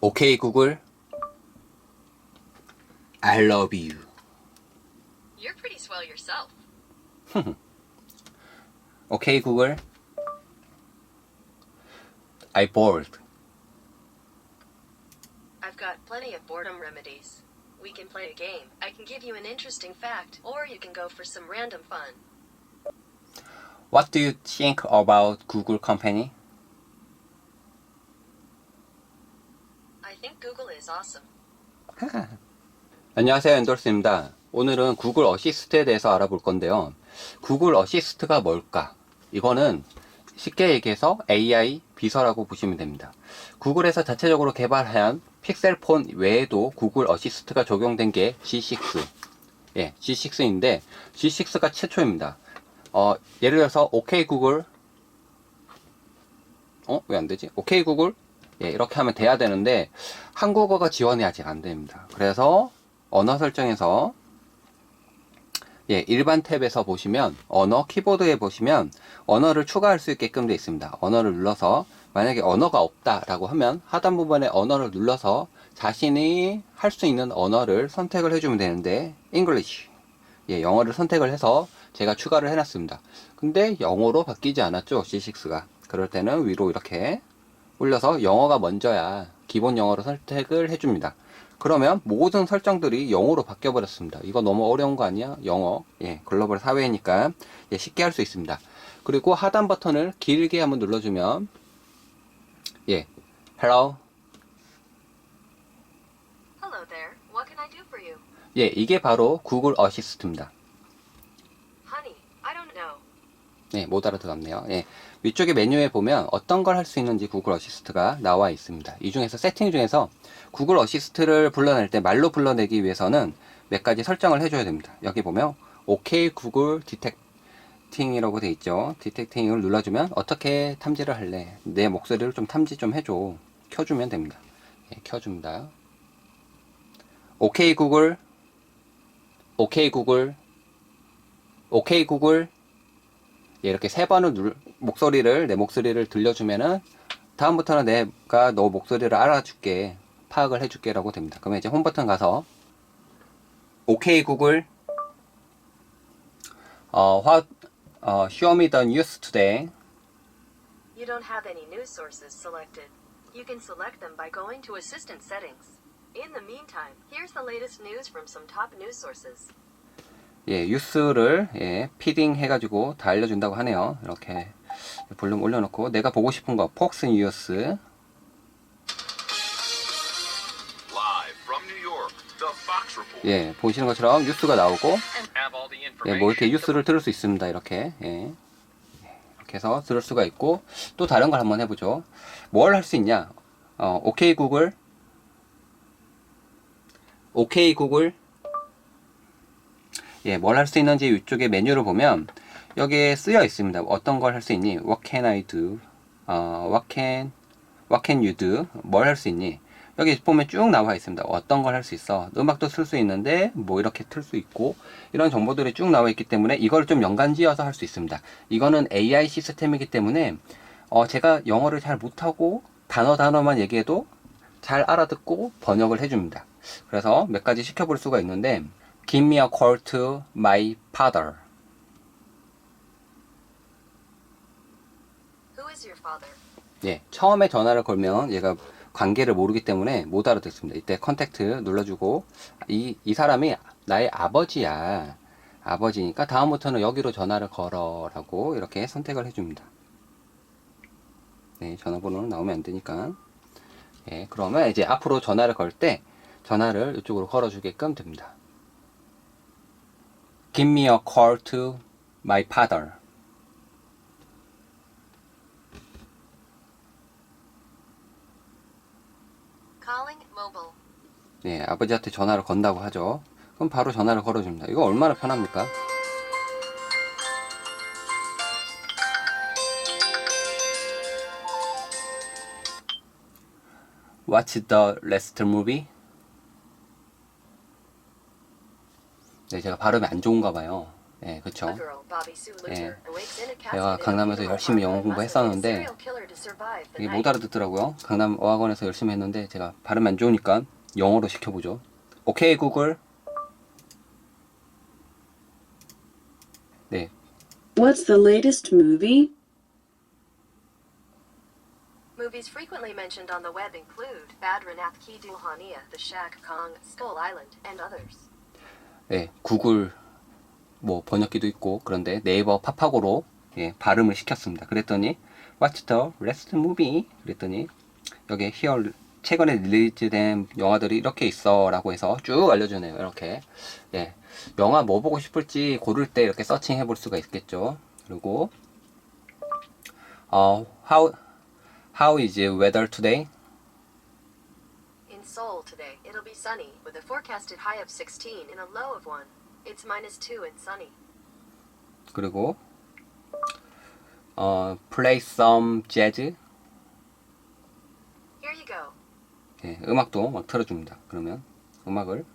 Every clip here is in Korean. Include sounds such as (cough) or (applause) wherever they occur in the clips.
오케이 구글 I love you You're pretty swell yourself. (laughs) 오케이 구글 I bored I've got plenty of boredom remedies. We can play a game. I can give you an interesting fact, or you can go for some random fun. What do you think about Google company? Think Google is awesome. (laughs) 안녕하세요 엔돌스입니다. 오늘은 구글 어시스트에 대해서 알아볼 건데요. 구글 어시스트가 뭘까? 이거는 쉽게 얘기해서 AI 비서라고 보시면 됩니다. 구글에서 자체적으로 개발한 픽셀폰 외에도 구글 어시스트가 적용된 게 G6 예, G6인데 G6가 최초입니다. 어, 예를 들어서 OK 구글. 어? 왜 안 되지? OK 구글 예, 이렇게 하면 돼야 되는데 한국어가 지원이 아직 안 됩니다. 그래서 언어 설정에서 예, 일반 탭에서 보시면 언어 키보드에 보시면 언어를 추가할 수 있게끔 되어 있습니다. 언어를 눌러서 만약에 언어가 없다라고 하면 하단 부분에 언어를 눌러서 자신이 할 수 있는 언어를 선택을 해주면 되는데 English 예, 영어를 선택을 해서 제가 추가를 해놨습니다. 근데 영어로 바뀌지 않았죠, C6가. 그럴 때는 위로 이렇게 올려서 영어가 먼저야 기본 영어로 선택을 해줍니다. 그러면 모든 설정들이 영어로 바뀌어 버렸습니다. 이거 너무 어려운 거 아니야? 영어. 예, 글로벌 사회니까 예, 쉽게 할 수 있습니다. 그리고 하단 버튼을 길게 한번 눌러주면 예, hello. Hello there. What can I do for you? 예, 이게 바로 구글 어시스트입니다. Honey, I don't know. 네, 못 알아들었네요. 예. 위쪽에 메뉴에 보면 어떤 걸 할 수 있는지 구글 어시스트가 나와 있습니다. 이 중에서 세팅 중에서 구글 어시스트를 불러낼 때 말로 불러내기 위해서는 몇 가지 설정을 해줘야 됩니다. 여기 보면 OK 구글 디텍팅이라고 돼 있죠. 디텍팅을 눌러주면 어떻게 탐지를 할래? 내 목소리를 좀 탐지 좀 해줘. 켜주면 됩니다. 예, 켜줍니다. OK 구글 OK 구글 OK 구글 예, 이렇게 세 번을 누, 목소리를 내 목소리를 들려주면은 다음부터는 내가 너 목소리를 알아줄게 파악을 해줄게라고 됩니다. 그러면 이제 홈 버튼 가서 오케이 구글 어, what 어, show me the news today. You don't have any news sources selected. You can select them by going to Assistant Settings. In the meantime, here's the latest news from some top news sources. 예, 뉴스를 예, 피딩 해가지고 다 알려준다고 하네요. 이렇게 볼륨 올려놓고 내가 보고 싶은 거 폭스 뉴스. 예, 보시는 것처럼 뉴스가 나오고 예. 뭐 이렇게 뉴스를 들을 수 있습니다. 이렇게 예. 이렇게 해서 들을 수가 있고 또 다른 걸 한번 해보죠. 뭘 할 수 있냐? 어, 오케이 구글, 오케이 구글. 예, 뭘 할 수 있는지 이쪽에 메뉴를 보면 여기에 쓰여 있습니다. 어떤 걸 할 수 있니? What can I do? 어, what can What can you do? 뭘 할 수 있니? 여기 보면 쭉 나와 있습니다. 어떤 걸 할 수 있어? 음악도 쓸 수 있는데 뭐 이렇게 틀 수 있고 이런 정보들이 쭉 나와 있기 때문에 이걸 좀 연관지어서 할 수 있습니다. 이거는 AI 시스템이기 때문에 어, 제가 영어를 잘 못하고 단어 단어만 얘기해도 잘 알아듣고 번역을 해줍니다. 그래서 몇 가지 시켜볼 수가 있는데 Give me a call to my father. Who is your father? 예, 처음에 전화를 걸면 얘가 관계를 모르기 때문에 못 알아듣습니다. 이때 컨택트 눌러주고 이, 이 사람이 나의 아버지야. 아버지니까 다음부터는 여기로 전화를 걸어라고 이렇게 선택을 해줍니다. 네, 전화번호는 나오면 안 되니까. 예, 그러면 이제 앞으로 전화를 걸 때 전화를 이쪽으로 걸어주게끔 됩니다. Give me a call to my father. Calling mobile. 네, 아버지한테 전화를 건다고 하죠. 그럼 바로 전화를 걸어줍니다. 이거 얼마나 편합니까? What's the last movie? 네, 제가 발음이 안 좋은가 봐요. 예, 내가 casket in a 강남에서 열심히 영어 공부했었는데 이게. 못 알아듣더라고요. 강남 어학원에서 열심히 했는데 제가 발음이 안 좋으니까 영어로 시켜보죠. 오케이 구글. 네, What's the latest movie? Movies frequently mentioned on the web include Badranath Ki Duhania, The Shag Kong, Skull Island, and others. 네, 구글 뭐 번역기도 있고 그런데 네이버 팝하고로 예, 발음을 시켰습니다. 그랬더니 What's the latest movie? 그랬더니 여기 here 최근에 릴리즈된 영화들이 이렇게 있어라고 해서 쭉 알려주네요. 이렇게 예, 영화 뭐 보고 싶을지 고를 때 이렇게 서칭 해 볼 수가 있겠죠. 그리고 어, how how is the weather today? Seoul today, it'll be sunny, with a forecasted high of 16 and a low of 1. It's minus 2 and sunny. 그리고 어, play some jazz Here you go. 예, 음악도 막 틀어줍니다. 그러면 음악을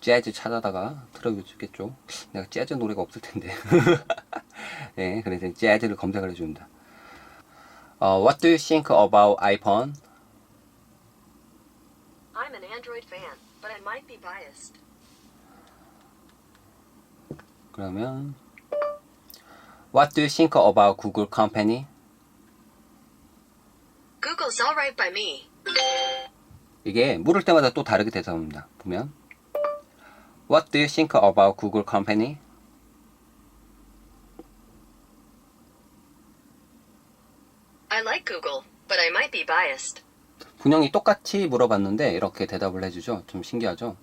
재즈 찾아다가 틀어주겠죠. 내가 재즈 노래가 없을 텐데. 예, 그래서 재즈를 검색을 해줍니다. 어, what do you think about iPhone? I'm an Android fan, but I might be biased. 그러면 what do you think about Google Company? Google's alright by me. 이게 물을 때마다 또 다르게 대답합니다. 보면 What do you think about Google Company? I like Google, but I might be biased. 분명히 똑같이 물어봤는데 이렇게 대답을 해주죠. 좀 신기하죠.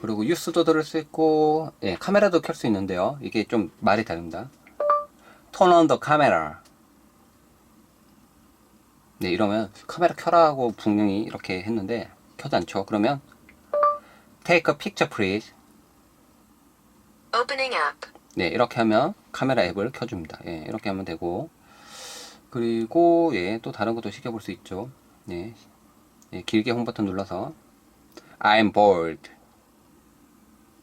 그리고 뉴스도 들을 수 있고 예, 카메라도 켤 수 있는데요. 이게 좀 말이 다릅니다. Turn on the camera. 네, 이러면 카메라 켜라 하고 분명히 이렇게 했는데 켜지 않죠. 그러면 Take a picture please. Opening app. 네, 이렇게 하면 카메라 앱을 켜줍니다. 예, 이렇게 하면 되고 그리고 예, 또 다른 것도 시켜볼 수 있죠. 예, 예, 길게 홈 버튼 눌러서 I'm bored.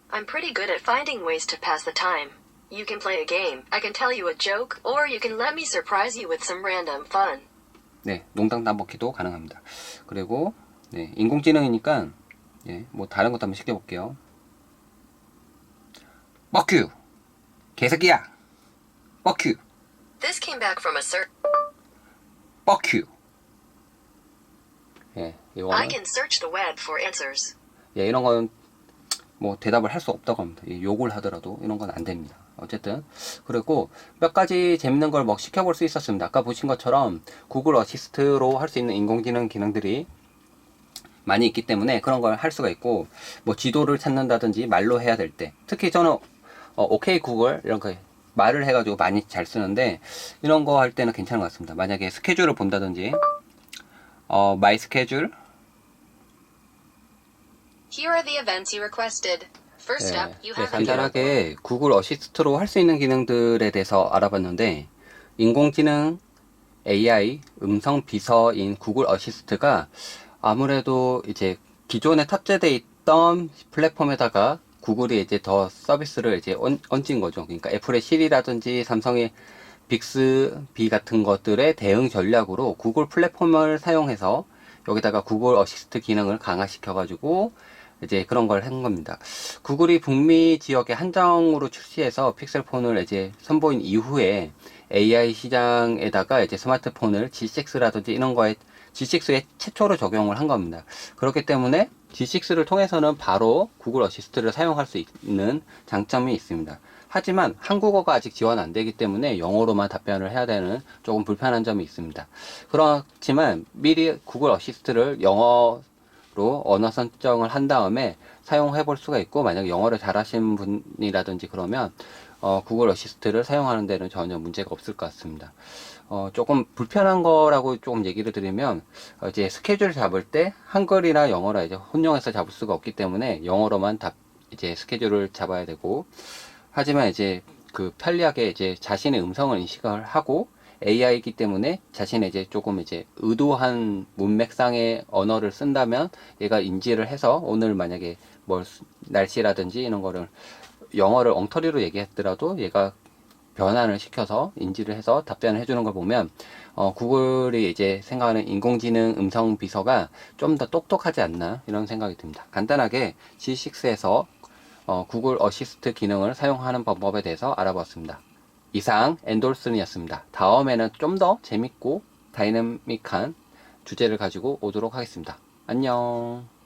I'm pretty good at finding ways to pass the time. You can play a game, I can tell you a joke, or you can let me surprise you with some random fun. 네, 농당 따먹기도 가능합니다. 그리고 네, 인공지능이니까 예, 뭐 다른 것도 한번 시켜볼게요. 먹큐 개새끼야 먹큐 This came back from a search. 먹큐 예, I 이거는 can search the web for answers. 예, 이런 건 뭐 대답을 할 수 없다고 합니다. 예, 욕을 하더라도 이런 건 안 됩니다. 어쨌든 그리고 몇 가지 재밌는 걸뭐 시켜볼 수 있었습니다. 아까 보신 것처럼 구글 어시스트로 할 수 있는 인공지능 기능들이 많이 있기 때문에 그런 걸 할 수가 있고 뭐 지도를 찾는다든지 말로 해야 될 때 특히 저는 어, 오케이 구글 이런 거 말을 해가지고 많이 잘 쓰는데 이런 거 할 때는 괜찮은 것 같습니다. 만약에 스케줄을 본다든지 어, 마이 스케줄 Here are the events you requested. First 네, up, you 네, have a 간단하게 구글 어시스트로 할 수 있는 기능들에 대해서 알아봤는데 인공지능 AI 음성 비서인 구글 어시스트가 아무래도 이제 기존에 탑재되어 있던 플랫폼에다가 구글이 이제 더 서비스를 이제 얹, 얹은 거죠. 그러니까 애플의 시리라든지 삼성의 빅스비 같은 것들의 대응 전략으로 구글 플랫폼을 사용해서 여기다가 구글 어시스트 기능을 강화시켜 가지고 이제 그런 걸 한 겁니다. 구글이 북미 지역에 한정으로 출시해서 픽셀폰을 이제 선보인 이후에 AI 시장에다가 이제 스마트폰을 G6라든지 이런 거에 G6에 최초로 적용을 한 겁니다. 그렇기 때문에 G6를 통해서는 바로 구글 어시스트를 사용할 수 있는 장점이 있습니다. 하지만 한국어가 아직 지원 안 되기 때문에 영어로만 답변을 해야 되는 조금 불편한 점이 있습니다. 그렇지만 미리 구글 어시스트를 영어 로 언어 선정을 한 다음에 사용해 볼 수가 있고 만약 영어를 잘하시는 분이라든지 그러면 어, 구글 어시스트를 사용하는 데는 전혀 문제가 없을 것 같습니다. 어, 조금 불편한 거라고 조금 얘기를 드리면 어, 이제 스케줄 잡을 때 한글이나 영어라 이제 혼용해서 잡을 수가 없기 때문에 영어로만 답 이제 스케줄을 잡아야 되고 하지만 이제 그 편리하게 이제 자신의 음성을 인식을 하고 AI이기 때문에 자신의 이제 조금 이제 의도한 문맥상의 언어를 쓴다면 얘가 인지를 해서 오늘 만약에 뭘 수- 날씨라든지 이런 거를 영어를 엉터리로 얘기했더라도 얘가 변환을 시켜서 인지를 해서 답변을 해주는 걸 보면 어, 구글이 이제 생각하는 인공지능 음성 비서가 좀 더 똑똑하지 않나 이런 생각이 듭니다. 간단하게 G6에서 어, 구글 어시스트 기능을 사용하는 방법에 대해서 알아봤습니다. 이상 엔돌슨이었습니다. 다음에는 좀 더 재밌고 다이내믹한 주제를 가지고 오도록 하겠습니다. 안녕.